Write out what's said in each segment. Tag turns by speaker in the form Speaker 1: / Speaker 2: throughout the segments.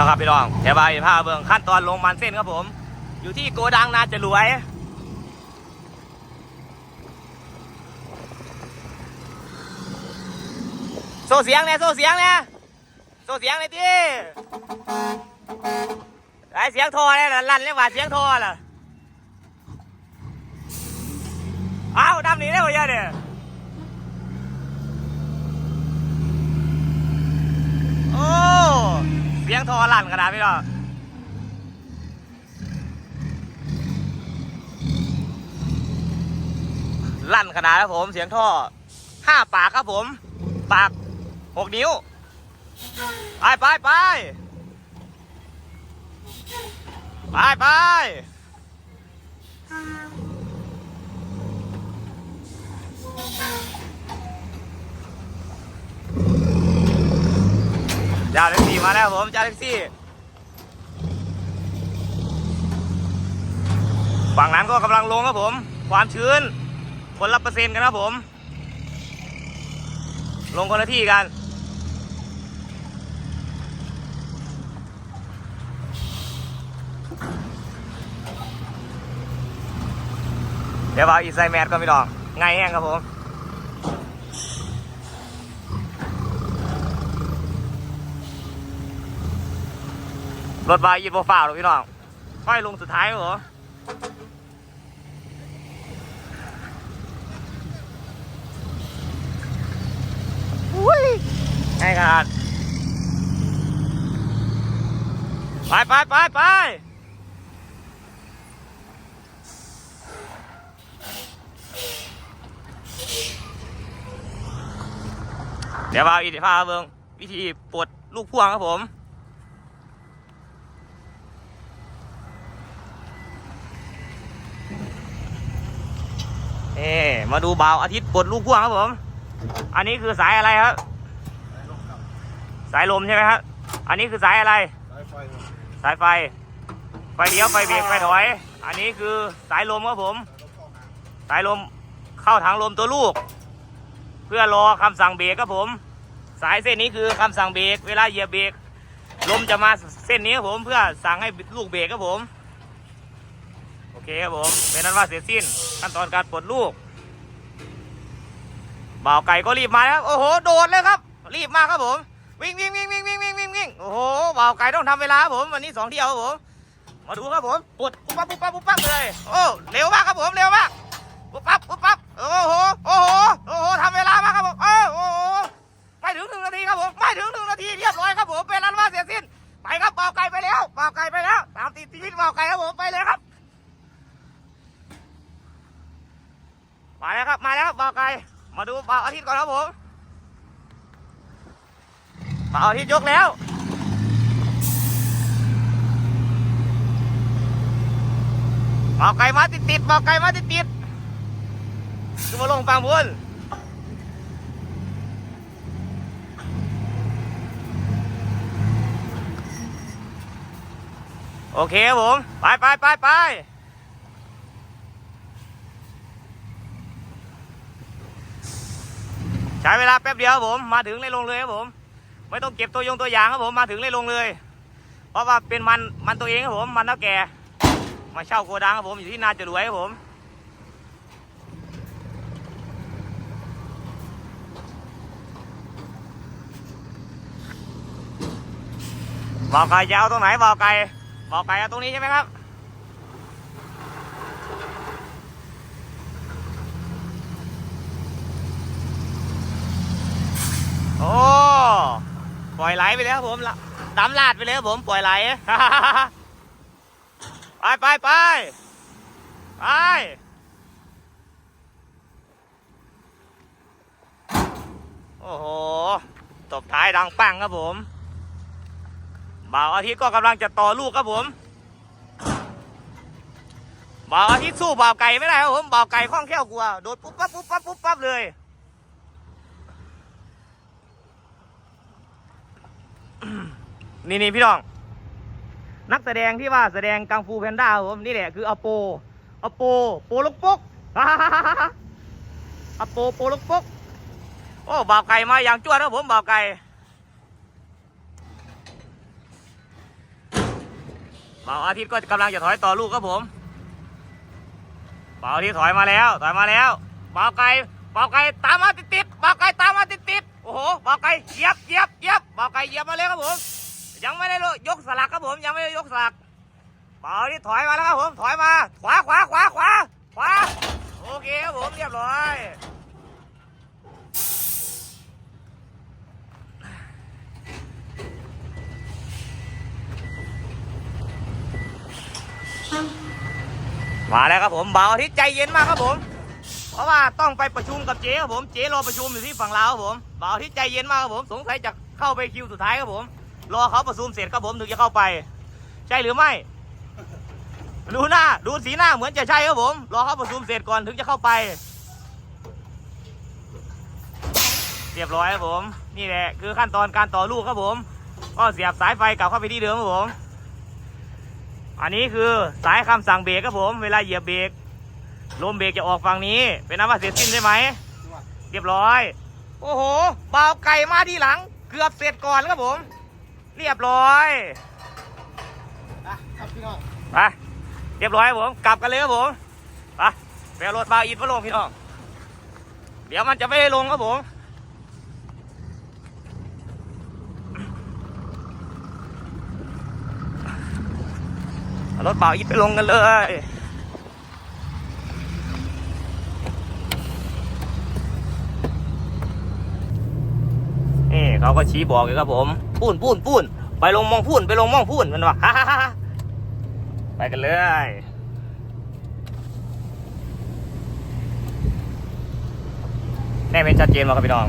Speaker 1: นะครับพี่น้องเดี๋ยวไปพาเบิ่งขั้นตอนลงมันเส้นครับผม อยู่ที่โกดังนาจะรวยโซ่เสียงเนี่ยโซ่เสียงเนี่ยโซ่เสียงเลยที่ไอเสียงทอเนี่ยลั่นเลยว่าเสียงทอล่ะอ้าวดำหนีได้หมดยังเนี่ยโอ้เสียงโทอลั่นขนาดพี่น้องลั่นขนาดครับผมเสียงท่อห้าปากครับผม ปากหกนิ้ว ไปไปไปไปไป จ้าแท็กซี่มาแล้วผมจ้าแท็กซี่ ฝั่งนั้นก็กำลังลงครับผม ความชื้นคนละเปอร์เซ็นต์กันครับผม ลงคนละที่กันเดี๋ยวเอาอีไซแมทก็ไม่ดอกไงแห้งครับผม รถบายยีบฝ่าวหรอกพี่น้องค่อยลงสุดท้ายเหรออุ้ยไงขนาดไปไปไปไปเดี๋ยวพาอีกพาเบิงวิธีปลดลูกพ่วงครับผม เอ๊ มาดูบ่าวอาทิตย์ปลดลูกพ่วงครับผม อันนี้คือสายอะไรครับ สายลมใช่ไหมครับ อันนี้คือสายอะไร สายไฟ ไฟเลี้ยวไฟเบรกไฟถอย อันนี้คือสายลมครับผม สายลมเข้าถังลมตัวลูก เพื่อรอคำสั่งเบรกครับผม สายเส้นนี้คือคำสั่งเบรกเวลาเหยียบเบรกลมจะมาเส้นนี้ครับผมเพื่อสั่งให้ลูกเบรกครับผม โอเคครับผม เป็นนั้นว่าเสร็จสิ้นขั้นตอนการปลดลูก บ่าวไก่ก็รีบมาครับโอ้โหโดดเลยครับ รีบมากครับผมวิ่งวิ่งวิ่งวิ่งวิ่งวิ่งวิ่งวิ่งโอ้โหบ่าวไก่ต้องทำเวลาครับผมวันนี้สองเที่ยวครับผมมาดูครับผมปวดปุ๊บปั๊บปุ๊บปั๊บปุ๊บปั๊บเลยโอ้เร็วมากครับผมเร็วมากปุ๊บปั๊บปุ๊บปั๊บโอ้โหโอ้โหโอ้โหทำเวลามากครับผมเออโอ้โหไม่ถึงหนึ่งนาทีครับผมไม่ถึงหนึ่งนาทีเรียบร้อยครับผมเป็นอันว่าเสร็จสิ้นไปครับบ่าวไก่ไปแล้วบ่าวไก่ไปแล้วตามติดชีวิตบ่าวไก่ครับผมไปเลยครับมาแล้วครับมาแล้วบ่าวไก่ มาดูบ่าอาทิตย์ก่อนครับผมบ่าอาทิตย์ยกแล้วบ่าไก่มาติดติดบ่าไก่มาติดติดคือมาลงฟังบุญโอเคครับผม ไปไปไปไป ใช้เวลาแป๊บเดียวครับผมมาถึงเลยลงเลยครับผม ไม่ต้องเก็บตัวยงตัวอย่างครับผมมาถึงเลยลงเลย เพราะว่าเป็นมันมันตัวเองครับผมมันเท่าแก่ มาเช่าโกดังครับผมอยู่ที่นาจะรวยครับผมบอกไก่จะเอาตรงไหนบอกไก่บอกไก่เอาตรงนี้ใช่ไหมครับ โอ้ปล่อยไหลไปแล้วครับผมดำลาดไปเลยครับผมปล่อยไหลไปไปไปไปโอ้โห ตบท้ายดังปังครับผม บ่าวอาทิตย์ก็กำลังจะต่อลูกครับผม บ่าวอาทิตย์สู้บ่าวไก่ไม่ได้ครับผม บ่าวไก่คล่องแคล่วกว่าโดดปุ๊บปั๊บปุ๊บปั๊บปุ๊บปั๊บเลย นี่นี่พี่น้อง นักแสดงที่ว่าแสดงกังฟูแพนด้าผมนี่แหละคืออโปอโปโปลูกปุ๊กอโปโปลูกปุ๊กโอ้บ่าวไก่มาอย่างจ้วนะผมบ่าวไก่บ่าวอาทิตย์ก็กำลังจะถอยต่อลูกครับผมบ่าวอาทิตย์ถอยมาแล้ว ถอยมาแล้วบ่าวไก่บ่าวไก่ตามมาติดๆบ่าวไก่ตามมาติดๆโอ้โหบ่าวไก่เหยียบเหยียบเหยียบบ่าวไก่เหยียบมาเลยครับผม ยังไม่ได้ยกสลักครับผมยังไม่ได้ยกสลักบ่าวอาทิตย์ถอยมาแล้วครับผมถอยมา ขวาขวาขวาขวาขวาโอเคครับผมเรียบร้อยมาแล้วครับผมเบาทิตย์ใจเย็นมากครับผม เพราะว่าต้องไปประชุมกับเจ๊ครับผมเจ๊รอประชุมอยู่ที่ฝั่งลาวครับผมเบาทิตย์ใจเย็นมากครับผมสงสัยจะเข้าไปคิวสุดท้ายครับผม รอเขาประชุมเสร็จครับผมถึงจะเข้าไป ใช่หรือไม่ ดูหน้า ดูสีหน้าเหมือนจะใช่ครับผม รอเขาประชุมเสร็จก่อนถึงจะเข้าไป เรียบร้อยครับผม นี่แหละคือขั้นตอนการต่อลูกครับผม ก็เสียบสายไฟกลับเข้าไปที่เดิมครับผม อันนี้คือสายคำสั่งเบรกครับผม เวลาเหยียบเบรกลมเบรกจะออกฝั่งนี้ เป็นน้ำว่าเสร็จสิ้นใช่ไหม เรียบร้อย โอ้โห เบาไก่มาทีหลัง เกือบเสร็จก่อนครับผม เรียบร้อย
Speaker 2: ครับพี่น้อง
Speaker 1: ไปเรียบร้อยครับผมกลับกันเลยครับผมไปไปเอารถบาวอินมาลงพี่น้อง เดี๋ยวมันจะไม่ได้ลงครับผมเอารถบ่าวอินไปลงกันเลย เขาก็ชี้บอกเลยครับผมพูนพูนพูนไปลงมองพูนไปลงมองพูนมันวะไปกันเลยแน่เป็นชัดเจนมาครับพี่น้อง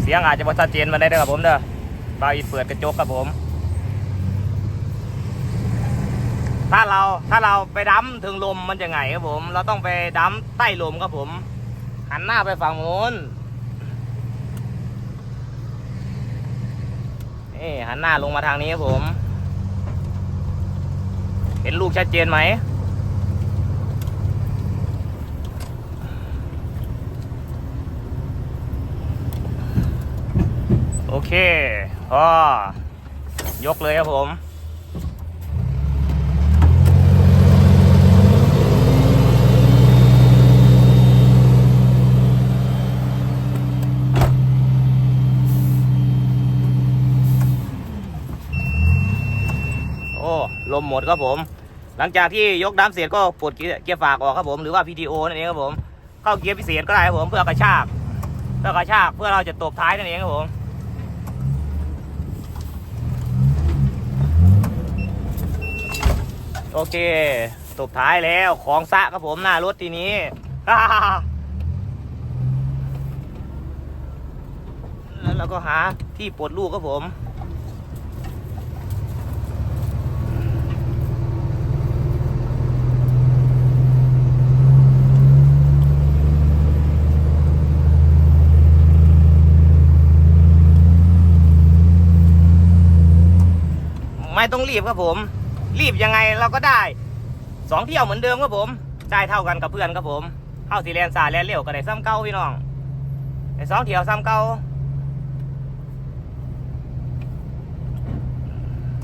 Speaker 1: เสียงอาจจะไม่ชัดเจนมาได้เด้อครับผมเด้อบาอีเปิดกระจกครับผม ถ้าเราถ้าเราไปดั้มถึงลมมันจะไงครับผม เราต้องไปดั้มใต้ลมครับผม หันหน้าไปฝั่งโน้น นี่หันหน้าลงมาทางนี้ครับผม เห็นลูกชัดเจนไหมโอเคพอยกเลยครับผม โอ้ล มดครับผม หลังจากที่ยกน้ำเสร็จก็ปลดเกียร์เกียร์ฝากออกครับผมหรือว่า PTO นั่นเองครับผมเข้าเกียร์พิเศษก็ได้ครับผมเพื่อกระชากเพื่อกระชากเพื่อเราจะตบท้ายนั่นเองครับผมโอเคตบท้ายแล้วของสะครับผมหน้ารถทีนี้แล้วเราก็หาที่ปลดลูกครับผม ต้องรีบครับผม รีบยังไงเราก็ได้สองเที่ยวเหมือนเดิมครับผมได้เท่ากันกับเพื่อนครับผมเข้าสีแลนซาแลนเร็วก็ได้ซ้ำเก้าพี่น้องได้สองเที่ยวซ้ำเก้า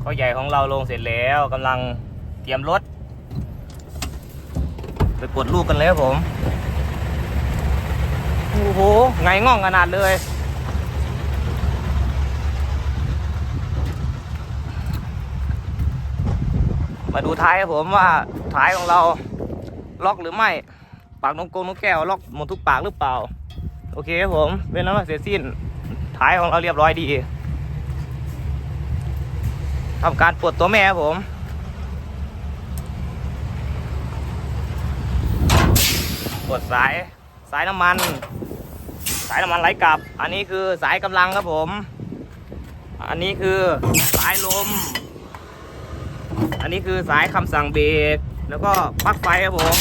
Speaker 1: เขาใหญ่ของเราลงเสร็จแล้วกำลังเตรียมรถไปกดลูกกันเลยครับผมโอ้โหไงง่องขนาดเลย มาดูท้ายครับผมว่าท้ายของเราล็อกหรือไม่ ปากนกโกงนกแก้วล็อกหมดทุกปากหรือเปล่า โอเคครับผมเป็นน้ำมันเสร็จสิ้นท้ายของเราเรียบร้อยดีทำการปลดตัวแม่ครับผมปลดสายสายน้ำมัน สายน้ำมันไหลกลับ อันนี้คือสายกำลังครับผม อันนี้คือสายลม อันนี้คือสายคำสั่งเบรกแล้วก็ปลั๊กไฟครับผม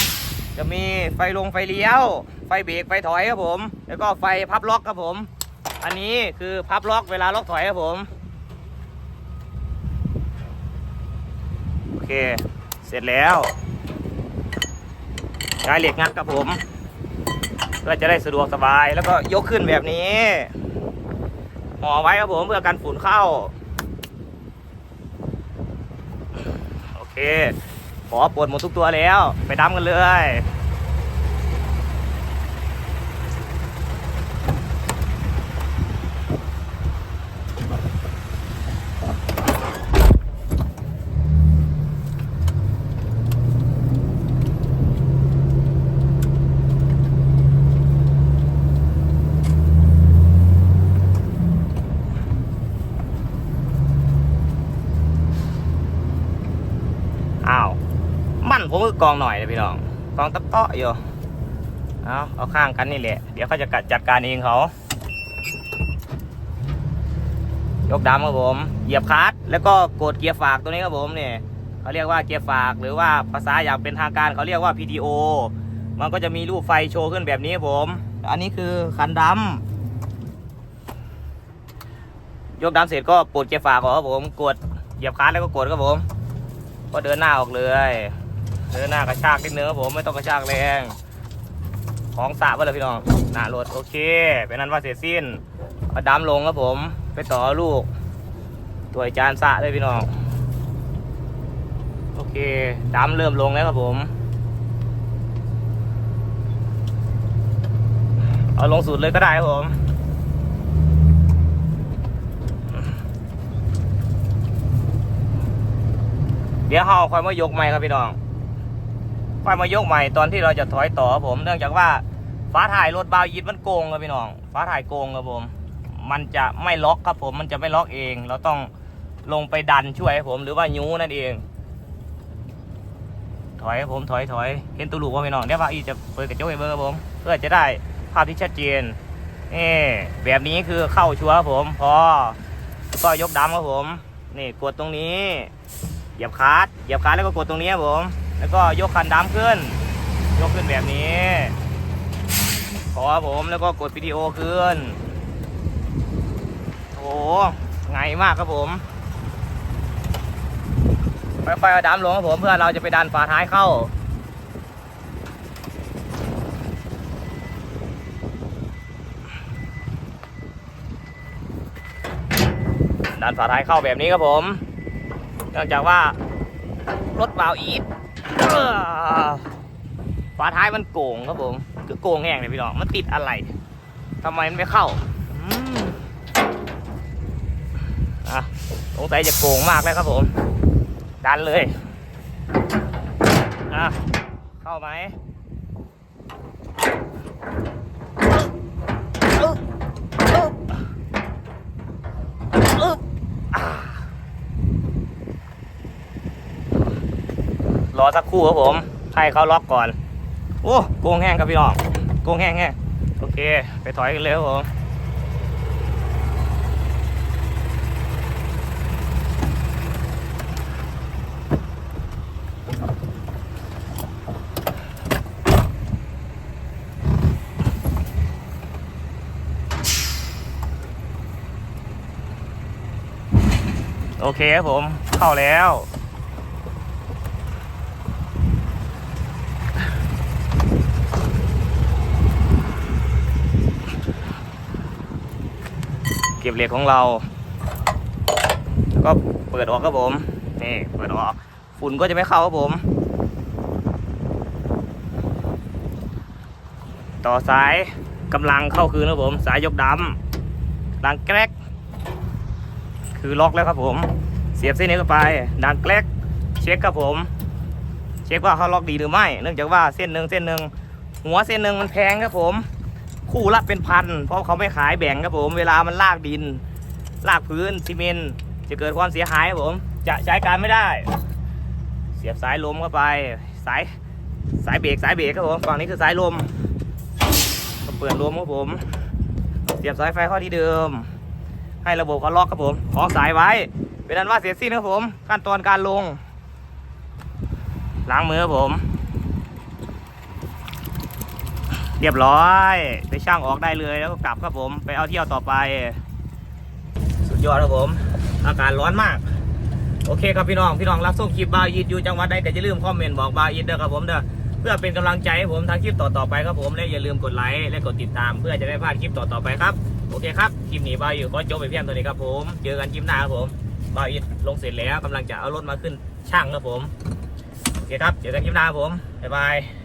Speaker 1: จะมีไฟลงไฟเลี้ยว ไฟเบรกไฟถอยครับผม แล้วก็ไฟพับล็อกครับผม อันนี้คือพับล็อกเวลาล็อกถอยครับผมโอเค เสร็จแล้วใช้เหล็กงัดครับผมเพื่อจะได้สะดวกสบายแล้วก็ยกขึ้นแบบนี้ห่อไว้ครับผมเพื่อกันฝุ่นเข้า ขอปวดหมดทุกตัวแล้ว ไปดำกันเลย อ้าว มัน ผมก็กองหน่อยเลยพี่น้องกองตะเตาะอยู่เอาเอาข้างกันนี่แหละ เดี๋ยวเขาจะจัดการเองเขา ยกดำครับผม เหยียบคลัตช์แล้วก็กดเกียร์ฝากตัวนี้ครับผมเนี่ยเขาเรียกว่าเกียร์ฝากหรือว่าภาษาอย่างเป็นทางการเขาเรียกว่า PTO มันก็จะมีรูปไฟโชว์ขึ้นแบบนี้ครับผม อันนี้คือคันดำยกดำเสร็จก็ปลดเกียร์ฝากกครับผม กดเหยียบคลัตช์แล้วก็กดครับผม ก็เดินหน้าออกเลย เดินหน้ากระชากนิดนึงครับผมไม่ต้องกระชากแรงของสาบไว้เลยพี่น้องหน้ารถโอเค เป็นนั้นว่าเสร็จสิ้นเอาดำลงครับผม ไปต่อลูกตัวจานสะเลยพี่น้องโอเคดำเริ่มลงแล้วครับผม เอาลงสุดเลยก็ได้ครับผมเดี๋ยวเราค่อยมายกใหม่ครับพี่น้อง ค่อยมายกใหม่ตอนที่เราจะถอยต่อผม เนื่องจากว่าฟ้าถ่ายรถบาวยีดมันโกงครับพี่น้องฟ้าถ่ายโกงครับผม มันจะไม่ล็อกครับผม มันจะไม่ล็อกเอง เราต้องลงไปดันช่วยผมหรือว่ายูนั่นเอง ถอยครับผมถอยถอยเห็นตัวลูกว่าพี่น้องเดี๋ยวว่าอีจะเปิดกระจกเบอร์ครับผม เพื่อจะได้ภาพที่ชัดเจนนี่แบบนี้คือเข้าชัวร์ครับผม พอก็ยกดำครับผม นี่กดตรงนี้เหยียบคลัตช์เหยียบคลัตช์แล้วก็กดตรงนี้ครับผม แล้วก็ยกคันดำขึ้น ยกขึ้นแบบนี้ ขอผมแล้วก็กดวิดีโอขึ้นโอ้โหไงมากครับผมค่อยๆเอาลงครับผมเพื่อเราจะไปดันฝาท้ายเข้า ดันฝาท้ายเข้าแบบนี้ครับผม เนื่องจากว่ารถเบาอีท ฝาท้ายมันโกงครับผมคือโกงแห้งเลยพี่น้องมันติดอะไรทำไมมันไม่เข้าอะสงสัยจะโกงมากแล้วครับผม ดันเลยอะเข้าไหมอึ๊บอึ๊บอึ๊บอ่า รอสักครู่ครับผมให้เขาล็อกก่อนโอ้โกงแห้งครับพี่น้องโกงแห้งแห้งโอเค ไปถอยกันเลยครับผมโอเคครับผม เข้าแล้ว ก็บเหล็กของเราก็เปิดออกครับผม นี่เปิดออก ฝุ่นก็จะไม่เข้าครับผม ต่อสายกำลังเข้าคืนครับผม สายยกดำดังแกรกคือล็อกแล้วครับผม เสียบเส้นนี้เข้าไป ดังแกรกเช็คครับผม เช็คว่าเขาล็อกดีหรือไม่ เนื่องจากว่าเส้นหนึ่งเส้นหนึ่งหัวเส้นหนึ่งมันแพงครับผม คู่ละเป็นพัน เพราะเขาไม่ขายแบ่งครับผม เวลามันลากดิน ลากพื้นซีเมนต์จะเกิดความเสียหายครับผม จะใช้การไม่ได้ เสียบสายลมเข้าไป สายสายเบรกสายเบรกครับผม ฝั่งนี้คือสายลมก็เปิดลมครับผม เสียบสายไฟข้าที่เดิม ให้ระบบเขาล็อกครับผมของสายไว้ เป็นอันว่าเสร็จสิ้นครับผม ขั้นตอนการลง ล้างมือครับผม เรียบร้อย ไปช่างออกได้เลยแล้วก็กลับครับผม ไปเอาเที่ยวต่อไป สุดยอดครับผม อากาศร้อนมาก โอเคครับพี่น้อง พี่น้องรักส้มคลิปบายิดอยู่จังหวัดใดก็อย่าลืมคอมเมนต์บอกบายิดเด้อครับผมเด้อเพื่อเป็นกำลังใจให้ผมทำคลิปต่อๆไปครับผมและอย่าลืมกดไลค์และกดติดตาม เพื่อจะได้พลาดคลิปต่อๆไปครับโอเคครับคลิปนี้บาอยู่ก็จบไปเพียงเท่านี้ครับผมเจอกันคลิปหน้าครับผมบาอิดลงเสร็จแล้วกำลังจะเอารถมาขึ้นช่างครับผมโอเคครับเจอกันคลิปหน้าครับผมบ๊ายบาย